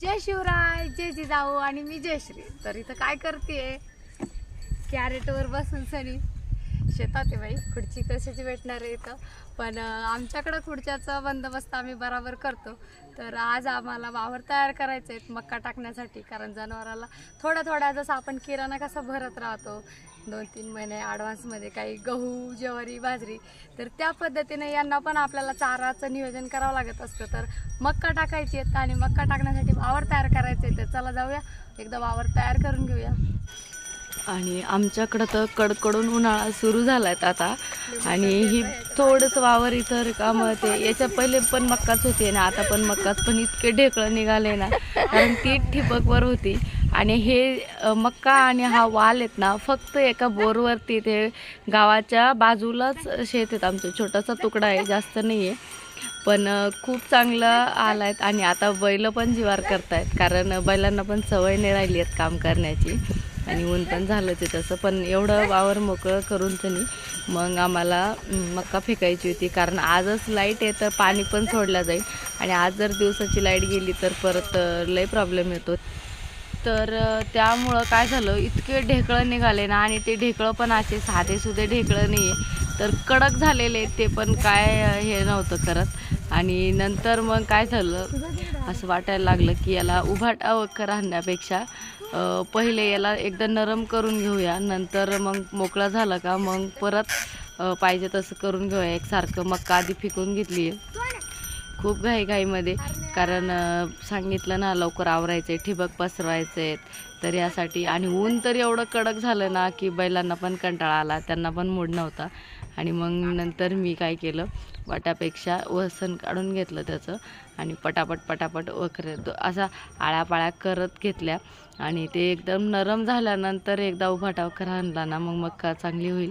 जय शिवराय जय जिजाऊ आणि मी जयश्री. तर इथं काय करते कॅरेटवर बसून सनी. शेतात आहे बाई. खुर्ची कशाची भेटणार आहे इथं? पण आमच्याकडं खुर्च्याचा बंदोबस्त आम्ही बराबर करतो. तर आज आम्हाला वावर तयार करायचे आहेत मक्का टाकण्यासाठी कारण जनावराला थोड्या थोड्या जसं आपण किराणा कसा भरत राहतो दोन तीन महिने ॲडव्हान्समध्ये काही गहू ज्वारी बाजरी तर त्या पद्धतीने यांना पण आपल्याला चाराचं नियोजन करावं लागत असतं. तर मक्का टाकायची आहेत आणि मक्का टाकण्यासाठी वावर तयार करायचे आहे तर चला जाऊया. एकदा वावर तयार करून घेऊया. आणि आमच्याकडं तर कडकडून उन्हाळा सुरू झाला आहे आता. आणि ही थोडंसं वावर इथं रिकामं ते याच्या पहिले पण मक्काच होती ना आता पण मक्काच पण इतके ढेकळं निघाले ना कारण ती ठिबकवर होती. आणि हे मक्का आणि हा वाल आहेत ना फक्त एका बोरवरती ते गावाच्या बाजूलाच शेत आहेत आमचं. छोटासा तुकडा आहे जास्त नाही आहे पण खूप चांगलं आला आहेत आणि आता बैल पण जिवार करतायत कारण बैलांना पण सवय नाही राहिली आहेत काम करण्याची. आणि ऊन पण झालं ते तसं पण एवढं वावर मोकळं करून त्यांनी मग आम्हाला मक्का फेकायची होती कारण आजच लाइट आहे तर पाणी पण सोडलं जाईल. आणि आज जर दिवसाची लाइट गेली तर परत लई लय प्रॉब्लेम येतो. तर त्यामुळं काय झालं इतके ढेकळं निघाले ना आणि ते ढेकळं पण असे साधे सुधे ढेकळं नाही आहे तर कडक झालेले ते पण काय हे नव्हतं करत. आणि नंतर मग काय झालं? असं वाटायला लागलं की याला उभाटा राहण्यापेक्षा पहिले याला एकदा नरम करून घेऊया. नंतर मग मोकळा झाला का मग परत पाहिजे तसं करून घेऊया. एकसारखं मक्का आधी फिकून घेतली. खूप घाईघाईमध्ये. कारण सांगितलं ना लवकर आवरायचं आहे ठिबक पसरवायचे आहेत तर यासाठी आणि ऊन तर एवढं कडक झालं ना की बैलांना पण कंटाळा आला. त्यांना पण मूड नव्हता. आणि मग नंतर मी काय केलं वाटापेक्षा वसन काढून घेतलं त्याचं आणि पटापट पटापट वखरे तो असा आळ्यापाळ्या करत घेतल्या आणि ते एकदम नरम झाल्यानंतर एकदा उभाटा वखर आणला ना मग मक्का चांगली होईल.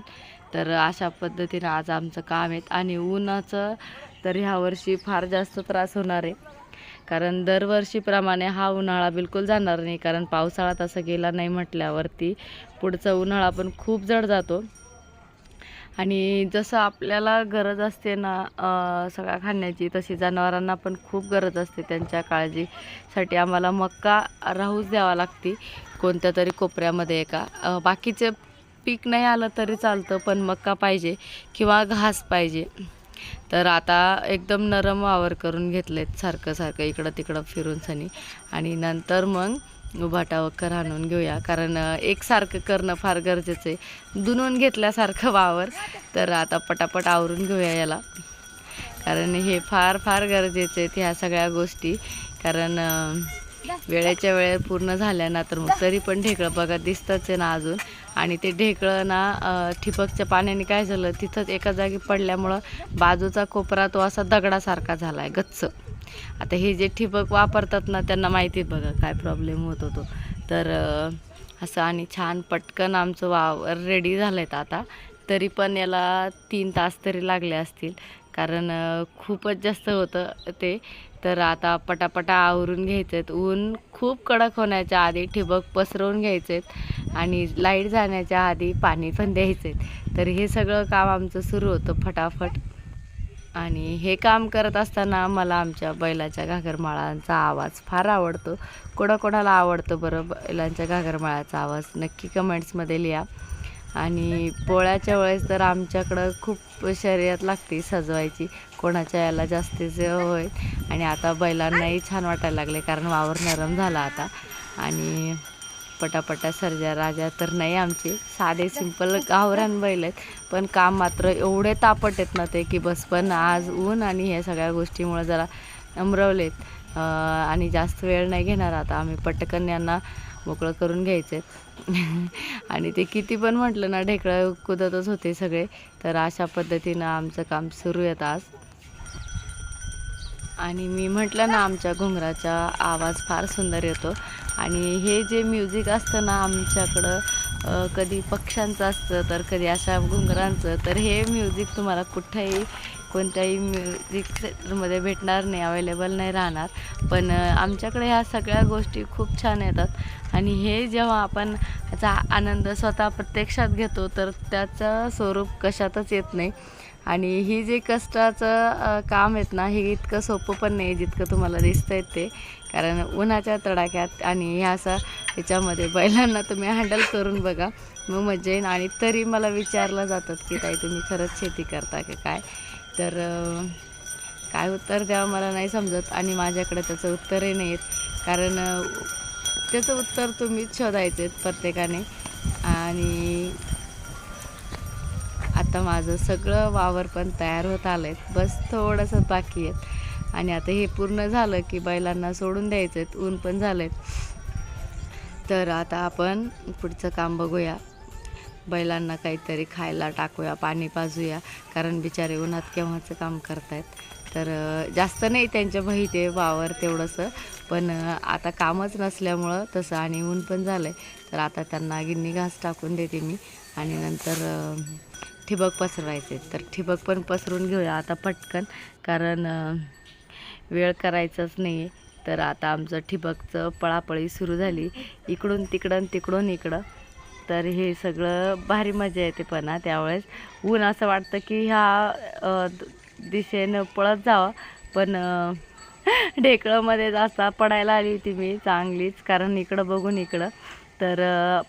तर अशा पद्धतीनं आज आमचं काम आहे आणि उन्हाचं तर ह्या वर्षी फार जास्त त्रास होणार आहे. कारण दरवर्षीप्रमाणे हा उन्हाळा बिलकुल जाणार नाही कारण पावसाळा तसा गेला नाही म्हटल्यावरती पुढचा उन्हाळा पण खूप जड जातो. आणि जसं आपल्याला गरज असते ना सगळ्या खाण्याची तशी जनावरांना पण खूप गरज असते त्यांच्या काळजीसाठी. आम्हाला मक्का राहूच द्यावा लागते कोणत्या तरी कोपऱ्यामध्ये एका. बाकीचे पीक नाही आलं तरी चालतं पण मक्का पाहिजे किंवा घास पाहिजे. तर आता एकदम नरम वावर करून घेतलेत सारखं सारखं इकडं तिकडं फिरून सनी. आणि नंतर मग उभाटा आणून घेऊया. कारण एकसारखं करणं फार गरजेचं आहे. दुनून घेतल्यासारखं वावर. तर आता पटापट आवरून घेऊया याला. कारण हे फार फार गरजेचं आहेत ह्या सगळ्या गोष्टी. कारण वेळेच्या वेळेत पूर्ण झाल्या ना तर मग तरी पण ढेकळं बघा दिसतंच आहे ना अजून. आणि ते ढेकळं ना ठिबकच्या पाण्याने काय झालं तिथंच एका जागी पडल्यामुळं बाजूचा कोपरा तो असा दगडासारखा झाला आहे गच्च. आता हे जे ठिबक वापरतात ना त्यांना माहिती आहे बघा काय प्रॉब्लेम होत होतो. तर असं आणि छान पटकन आमचं वावर रेडी झालं आहेत आता. तरी पण याला तीन तास तरी लागले असतील. कारण खूपच जास्त होतं ते. तर आता पटापटा आवरून घ्यायचं आहेत ऊन खूप कडक होण्याच्या आधी ठिबक पसरवून घ्यायचे आहेत आणि लाइट जाण्याच्या आधी पाणी पण द्यायचं आहेत तर हे सगळं काम आमचं सुरू होतं फटाफट. आणि हे काम करत असताना मला आमच्या बैलाच्या घागरमाळांचा आवाज फार आवडतो. कोणाकोणाला आवडतं बरं बैलांच्या घागरमाळाचा आवाज नक्की कमेंट्समध्ये लिहा. आणि पोळ्याच्या वेळेस तर आमच्याकडं खूप शर्यत लागते सजवायची. कोणाच्या याला जास्तीच होय आणि आता बैलांनाही छान वाटायला लागले कारण वावर नरम झाला आता. आणि पटापटा सर्जा राजा तर नाही आमचे. साधे सिंपल गावरान बैल आहेत. पण काम मात्र एवढे तापट आहेत ना ते की बस पण आज ऊन आणि ह्या सगळ्या गोष्टीमुळे जरा नम्रवलेत. आणि जास्त वेळ नाही घेणार आता. आम्ही पटकन यांना मोकळं करून घ्यायचे आणि ते किती पण म्हटलं ना ढेकळं कुदतच होते सगळे. तर अशा पद्धतीनं आमचं काम सुरू आहे आज. आणि मी म्हटलं ना आमच्या घुंगराचा आवाज फार सुंदर येतो. आणि हे जे म्युझिक असतं ना आमच्याकडं कधी पक्ष्यांचं असतं तर कधी अशा घुंगरांचं तर हे म्युझिक तुम्हाला कुठेही कोणत्याही म्युझिक सेंटरमध्ये भेटणार नाही अवेलेबल नाही राहणार. पण आमच्याकडे ह्या सगळ्या गोष्टी खूप छान येतात. आणि हे जेव्हा आपण याचा आनंद स्वतः प्रत्यक्षात घेतो तर त्याचं स्वरूप कशातच येत नाही. आणि ही जे कष्टाचं काम आहेत ना हे इतकं सोपं पण नाही जितकं तुम्हाला दिसतंय ते. कारण उन्हाच्या तडाख्यात आणि ह्या असं ह्याच्यामध्ये बैलांना तुम्ही हँडल करून बघा. मग मजा येईन आणि तरी मला विचारलं जातात की ताई तुम्ही खरंच शेती करता की काय? तर काय उत्तर द्यावं मला नाही समजत आणि माझ्याकडे त्याचं उत्तरही नाही आहेत कारण त्याचं उत्तर तुम्हीच शोधायचं आहेत प्रत्येकाने. आणि आता माझं सगळं वावर पण तयार होत आलं आहे बस थोडंसं बाकी आहेत. आणि आता हे पूर्ण झालं की बैलांना सोडून द्यायचं आहेत. ऊन पण झालं आहे तर आता आपण पुढचं काम बघूया. बैलांना काहीतरी खायला टाकूया पाणी पाजूया. कारण बिचारे उन्हात केव्हाचं काम करतायत. तर जास्त नाही त्यांच्या बही ते वावर तेवढंसं. पण आता कामच नसल्यामुळं तसं आणि ऊन पण झालं आहे तर आता त्यांना गिन्नी घास टाकून देते मी. आणि नंतर ठिबक पसरवायचे. तर ठिबक पण पसरून घेऊया आता पटकन कारण वेळ करायचाच नाही आहे तर आता आमचं ठिबकचं पळापळी सुरू झाली. इकडून तिकडं तिकडून इकडं. तर हे सगळं भारी मजा येते पण हा त्यावेळेस. ऊन असं वाटतं की ह्या दिशेनं पळत जावं पण ढेकळंमध्ये जास्त पडायला आली होती मी चांगलीच कारण इकडं बघून इकडं. तर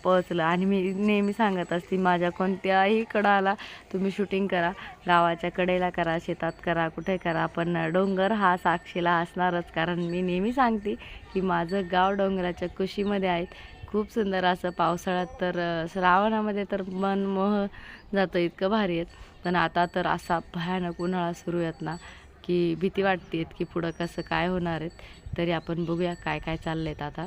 पोहोचलं. आणि मी नेहमी सांगत असते माझ्या कोणत्याही कडाला तुम्ही शूटिंग करा. गावाच्या कडेला करा शेतात करा कुठे करा. पण डोंगर हा साक्षीला असणारच. कारण मी नेहमी सांगते की माझं गाव डोंगराच्या कुशीमध्ये आहेत खूप सुंदर असं पावसाळ्यात तर श्रावणामध्ये तर मन मोह जातं इतकं भारी आहेत पण आता तर असा भयानक उन्हाळा सुरू आहेत ना की भीती वाटते की पुढं कसं काय होणार आहेत तरी आपण बघूया काय काय चाललं आहेत आता.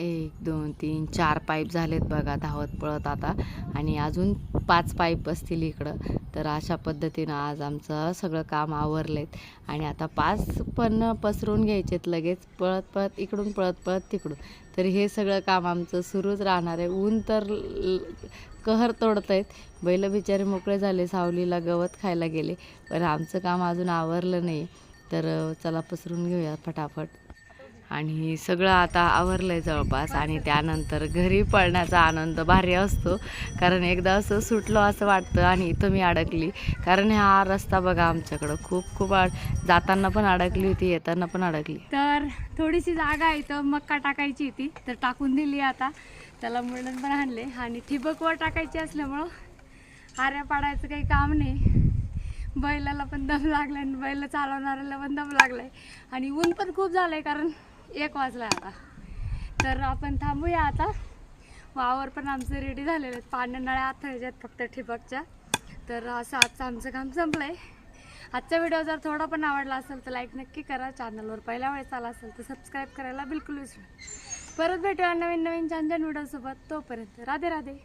एक दोन तीन चार पाईप झालेत बघा धावत पळत आता. आणि अजून पाच पाईप असतील इकडं. तर अशा पद्धतीनं आज आमचं सगळं काम आवरलेत. आणि आता पाच पण पसरून घ्यायचेत लगेच. पळत पळत इकडून पळत पळत तिकडून. तर हे सगळं काम आमचं सुरूच राहणार आहे. ऊन तर कहर तोडत आहेत बैल बिचारे मोकळे झाले सावलीला गवत खायला गेले. पण आमचं काम अजून आवरलं नाही. तर चला पसरून घेऊया फटाफट. आणि सगळं आता आवरलं आहे जवळपास आणि त्यानंतर घरी पळण्याचा आनंद भारी असतो. कारण एकदा असं सुटलो असं वाटतं आणि इथं मी अडकली. कारण हा रस्ता बघा आमच्याकडं खूप खूप जाताना पण अडकली होती येताना पण अडकली. तर थोडीशी जागा आहे तर मक्का टाकायची होती तर टाकून दिली आता. त्याला म्हणून पण आणले आणि ठिबक वर टाकायची असल्यामुळं आऱ्या पाडायचं काही काम नाही. बैलाला पण दम लागलाय आणि बैल चालवणाऱ्याला पण दम लागलाय. आणि ऊन पण खूप झालंय कारण एक वाजला आता. तर आपण थांबूया आता. वावर पण आमचं रेडी झालेलं आहेत. पाण्या नळ्या आथळ्याच्यात फक्त ठिबकच्या. तर असं आजचं आमचं काम संपलं आहे आजचा व्हिडिओ जर थोडा पण आवडला असेल तर लाईक नक्की करा. चॅनलवर पहिल्या वेळेस आला असेल तर सबस्क्राईब करायला बिलकुल विसरू परत भेटूया नवीन नवीन छान छान व्हिडिओसोबत तोपर्यंत राधे राधे.